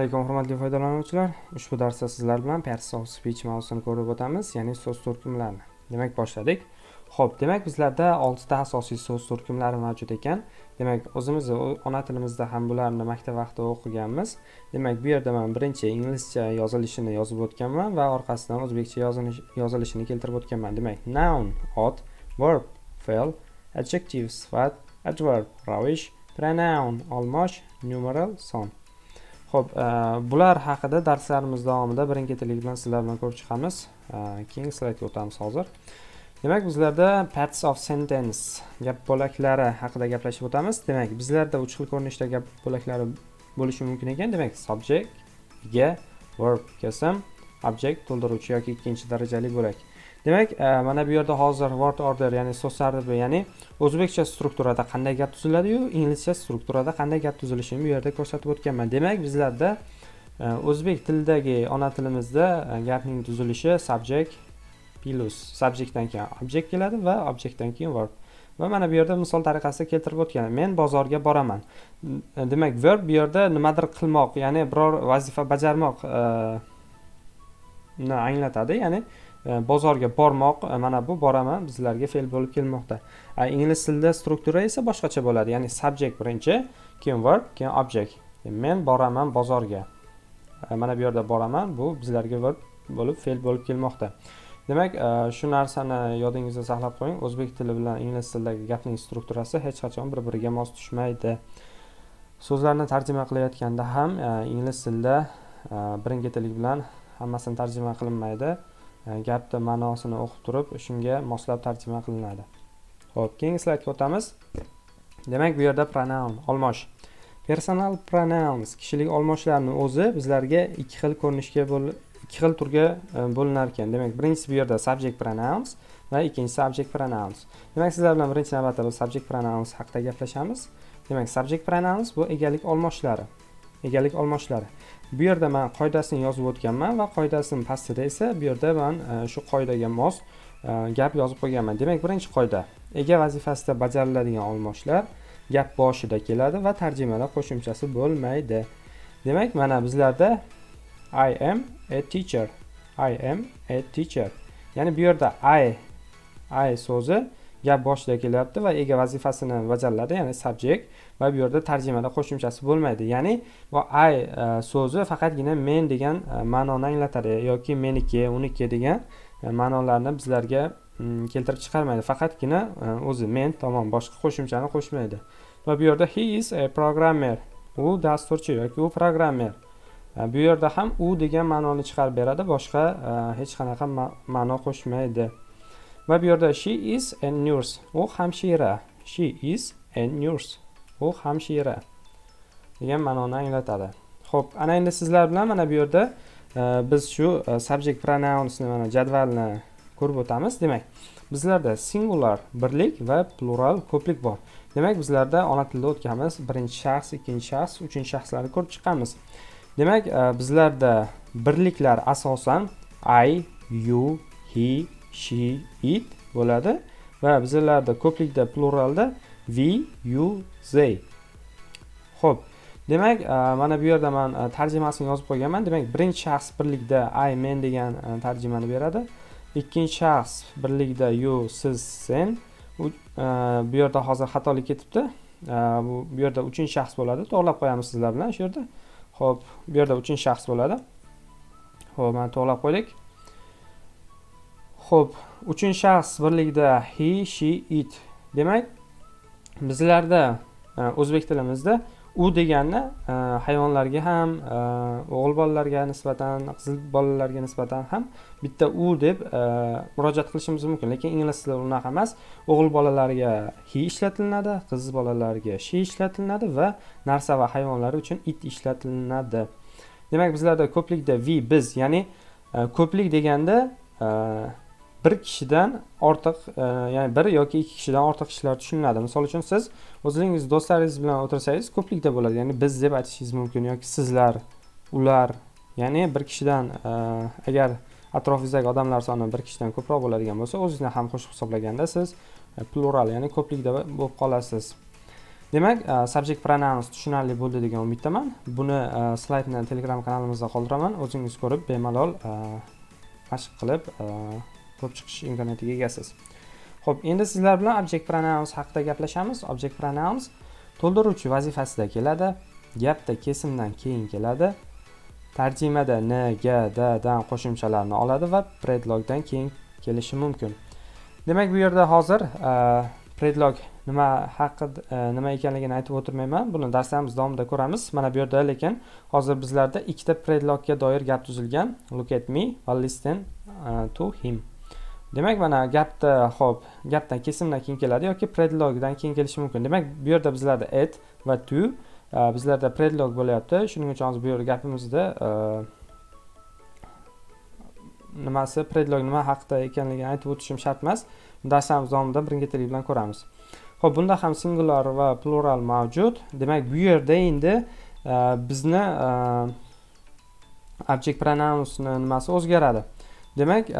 alaykum hurmatli foydalanuvchilar. Ushbu darsda sizlar bilan Perso speech mavzusini ko'rib o'tamiz ya'ni so'z turkumlarni demak boshladik. Ho'p demak bizlarda oltita asosiy so'z turkumlari mavjud ekan. Demak o'zimizni ona tilimizda ham bularni maktab vaqtida o'qiganmiz. Demak bu yerda man birinchi inglizcha yozilishini yozib o'tganman va orqasidan o'zbekcha yozilishini keltirib o'tganman. Demak noun ot verb fe'l adjective sifat adverb ravish pronoun olmosh numeral son. Ho'p e, bular haqida darslarimiz davomida birin-ketinlik bilan sizlar bilan ko'rib chiqamiz. E, keyingi slaydga o'tamiz hozir. Demak, bizlarda parts of sentence gap bo'laklari haqida gaplashib o'tamiz. Demak, bizlarda uch xil ko'rinishda gap bo'laklari bo'lishi mumkin ekan. Demak, subject, ga, verb, kesim, object to'ldiruvchi yoki ikkinchi darajali bo'lak. Demak e, mana bu yerda hozir word order ya'ni so'z tartibi ya'ni o'zbekcha strukturada qanday gap tuziladiyu inglizcha strukturada qanday gap tuzilishini bu yerda ko'rsatib o'tganman. Demak bizlarda e, o'zbek tilidagi ona tilimizda e, gapning tuzilishi subject plus subjectdan keyin object keladi va objectdan keyin verb. Va mana bu yerda misol tariqasida keltirib o'tgan men bozorga boraman. Demak verb bu yerda nimadir qilmoq ya'ni biror vazifa bajarmoq anglatadi ya'ni E, bozorga bormoq e, mana bu boraman bizlarga fe'l bo'lib kelmoqda. Ingliz tilida struktura esa boshqacha bo'ladi ya'ni subject birinchi keyin verb keyin object. E, men boraman bozorga. Mana bu yerda boraman bu bizlarga verb bo'lib fe'l bo'lib kelmoqda. Demak shu narsani yodingizda saqlab qo'ying. O'zbek tili bilan ingliz tilidagi gapning strukturasi hech qachon bir biriga mos tushmaydi. So'zlarni tarjima qilayotganda ham ingliz tilida birin ketinlik bilan hammasini tarjima qilinmaydi. E, gapni ma'nosini o'qib turib shunga moslab tarjima qilinadi. Ho'p keyingi slaydga o'tamiz. Demak bu yerda pronoun olmosh. Personal pronouns kishilik olmoshlarni o'zi bizlarga ikki xil ko'rinishga ikki xil turga e, bo'linar ekan. Demak birinchisi bu yerda subject pronouns va ikkinchisi subject pronouns. Demak sizlar bilan birinchi navbatda biz subject pronouns haqida gaplashamiz. Demak subject pronouns bu egalik olmoshlari. Egalik olmoshlari. Bu yerda man qoidasini yozib o'tganman va qoidasini pastida esa bu yerda man e, shu qoidaga mos e, gap yozib qo'yganman. Demak birinchi qoida. Ega vazifasida bajariladigan olmoshlar gap boshida keladi va tarjimada qo'shimchasi bo'lmaydi. Demak mana bizlarda i am a teacher. I am a teacher. Ya'ni bu yerda i i so'zi gap boshida kelyapti va ega vazifasini bajariladi ya'ni subject va bu yerda tarjimada qo'shimchasi bo'lmaydi. Ya'ni bu i e, so'zi faqatgina men degan e, ma'noni anglatadi yoki meniki uniki degan e, ma'nolarni bizlarga mm, keltirib chiqarmaydi. Faqatgina o'zi men tomon boshqa qo'shimchani qo'shmaydi. Va bu yerda he is a programmer. U dasturchi yoki u programmer. Bu yerda ham u degan ma'noni chiqarib beradi boshqa hech qanaqa ma'no qo'shmaydi. Va bu yerda she is a nurse u hamshira she is a nurse u hamshira degan ma'noni anglatadi. Ho'p ana endi sizlar bilan mana bu yerda e, biz shu e, subject pronounsni mana jadvalni ko'rib o'tamiz. Demak bizlarda singular birlik va plural ko'plik bor. Demak bizlarda ona tilida o'tganmiz. Birinchi shaxs ikkinchi shaxs uchinchi shaxslarni ko'rib chiqqanmiz. Demak e, bizlarda birliklar asosan i you he she it bo'ladi. Va bizlarda ko'plikda pluralda we you they ho'p demak e, mana bu yerda man e, tarjimasini yozib qo'yganman. Demak birinchi shaxs birlikda i men degan e, tarjimani beradi. Ikkinchi shaxs birlikda you siz sen. Bu yerda hozir xatolik ketibdi. Bu bu yerda uchinchi shaxs bo'ladi. To'g'irlab qo'yamiz sizlar bilan shu yerda. Ho'p bu yerda uchinchi shaxs bo'ladi. Ho'p mana to'g'irlab qo'ydik. Ho'p uchinchi shaxs birligida he, she, it. Demak, bizlarda e, o'zbek tilimizda u deganni e, hayvonlarga ham, e, o'g'il bolalarga nisbatan, qizil bolalarga nisbatan ham bitta u deb murojaat qilishimiz mumkin, lekin ingliz tilida unaqa emas. O'g'il bolalarga he ishlatilinadi, qiz bolalarga she ishlatilinadi va narsa va hayvonlar uchun it ishlatilinadi. Demak, bizlarda ko'plikda vi biz, ya'ni ko'plik deganda bir kishidan ortiq e, ya'ni bir yoki ikki kishidan ortiq kishilar tushuniladi. Misol uchun siz o'zingiz do'stlaringiz bilan o'tirsangiz ko'plikda bo'ladi. Ya'ni biz deb aytishingiz mumkin yoki sizlar ular ya'ni bir kishidan e, agar atrofingizdagi odamlar soni bir kishidan ko'proq bo'ladigan bo'lsa o'zingizni ham qo'shib hisoblaganda siz e, plural ya'ni ko'plikda bo'lib qolasiz. Demak e, subject pronouns tushunarli bo'ldi degan umiddaman. Buni e, uh, slaydni telegram kanalimizda qoldiraman. O'zingiz ko'rib bemalol e, mashq qilib ko'rib chiqish imkoniyatiga egasiz. Ho'p endi sizlar bilan object pronouns haqida gaplashamiz. Object pronouns to'ldiruvchi vazifasida keladi. Gapda kesimdan keyin keladi. Tarjimada n g d dan qo'shimchalarni oladi va predlogdan keyin kelishi mumkin. Demak bu yerda hozir e, predlog nima haqida e, nima ekanligini aytib o'tirmayman. Buni darslarimiz davomida ko'ramiz. Mana bu yerda lekin hozir bizlarda ikkita predlogga doir gap tuzilgan. Look at me va listen e, to him. Demak mana gapda ho'p gapdan kesimdan keyin keladi yoki predlogdan keyin kelishi mumkin. Demak bu yerda bizlarda at va to e, bizlarda predlog bo'lyapti. Shuning uchun hozir bu yerda gapimizda e, nimasi predlog nima haqida ekanligini aytib o'tishim shart emas. Darslarimiz davomida birinchi bilan ko'ramiz. Ho'p bunda ham singular va plural mavjud. Demak bu yerda endi e, bizni object pronounsni nimasi o'zgaradi. Demak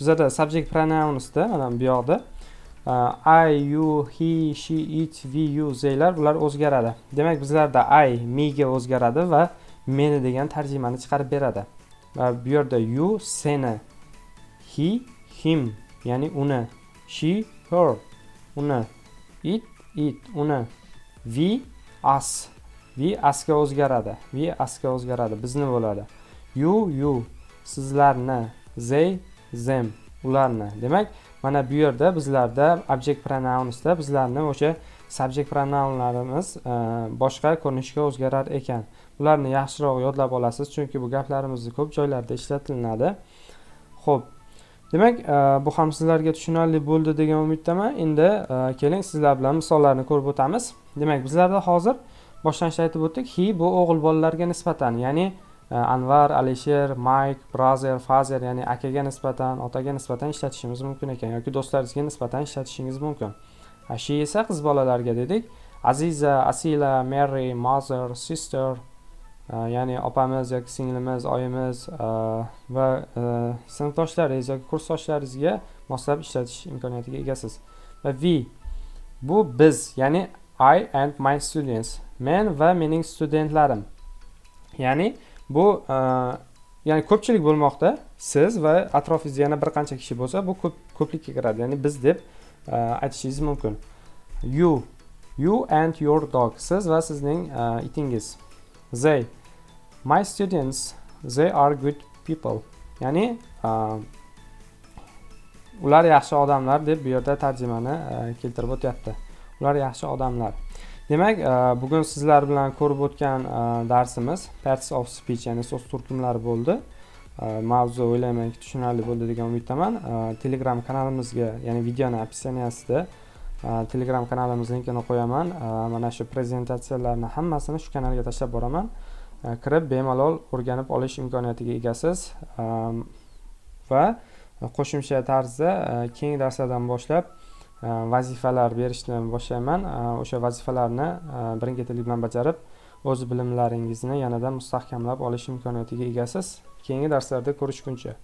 bizada subject pronounsda mana bu yoqda i you he she it we you zeylar bular o'zgaradi. Demak bizlarda i mega o'zgaradi va meni degan tarjimani chiqarib beradi. Va bu yerda you seni he him ya'ni uni she her uni it it uni we us. We usga o'zgaradi. We usga o'zgaradi. Bizni bo'ladi. You you sizlarni they them ularni. Demak mana bu yerda bizlarda object pronounsda bizlarni o'sha subject pronounlarimiz e, boshqa ko'rinishga o'zgarar ekan. Ularni yaxshiroq yodlab olasiz chunki bu gaplarimizni ko'p joylarda ishlatilinadi ho'p demak e, bu ham sizlarga tushunarli bo'ldi degan umiddaman. Endi e, keling sizlar bilan misollarni ko'rib o'tamiz. Demak bizlarda hozir boshlanishda aytib o'tdik. He bu o'g'il bolalarga nisbatan ya'ni Э, anvar alisher mayk brazer fazer ya'ni akaga nisbatan otaga nisbatan ishlatishimiz mumkin ekan yoki do'stlaringizga nisbatan ishlatishingiz mumkin. She esa qiz bolalarga dedik. Aziza asila mary mother sister e, ya'ni opamiz yoki singlimiz oyimiz e, va e, sinfdoshlaringiz yoki kursdoshlaringizga moslab ishlatish imkoniyatiga egasiz. Va we bu biz ya'ni i and my students men va mening studentlarim. Ya'ni bu e, ya'ni ko'pchilik bo'lmoqda. Siz va atrofingizda yana bir qancha kishi bo'lsa bu ko'p ko'plikka kiradi. Ya'ni biz deb e, aytishingiz mumkin. You you and your dog. Siz va sizning e, itingiz. They my students they are good people. Ya'ni ular yaxshi odamlar deb bu yerda tarjimani keltirib o'tyapti. Ular yaxshi odamlar. Demak e, bugun sizlar bilan ko'rib o'tgan e, darsimiz parts of speech ya'ni so'z turkumlari bo'ldi. E, mavzu o'ylaymanki tushunarli bo'ldi degan umiddaman. Telegram kanalimizga ya'ni videoni описаниясida telegram kanalimiz linkini qo'yaman. Mana shu prezentatsiyalarni hammasini shu kanalga tashlab boraman. Kirib bemalol o'rganib olish imkoniyatiga egasiz. Va qo'shimcha tarzda keyingi darslardan boshlab vazifalar berishni boshlayman o'sha vazifalarni e, э, birin ketinlik bilan bajarib o'z bilimlaringizni yanada mustahkamlab olish imkoniyatiga egasiz. Keyingi darslarda ko'rishguncha.